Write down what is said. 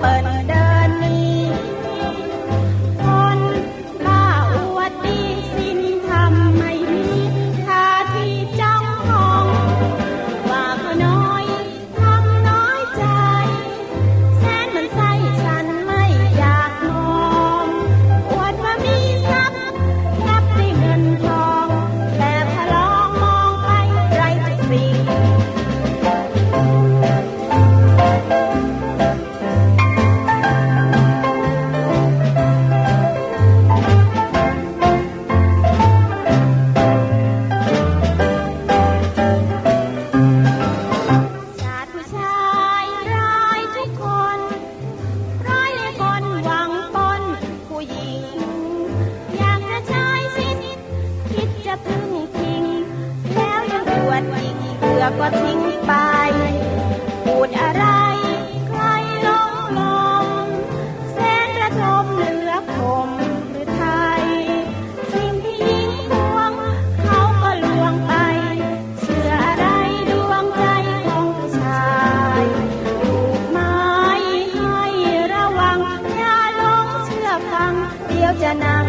Panda. แล้วก็ทิ้งไป พูดอะไรใครลงลงแสนระทมเหลือผมหรือไทย สิ่งที่ยิงพวง เขาก็ลวงไป เชื่ออะไรดวงใจของผู้ชายถูกไม้ให้ระวัง อย่าหลงเชื่อฟัง เดี๋ยวจะนั่ง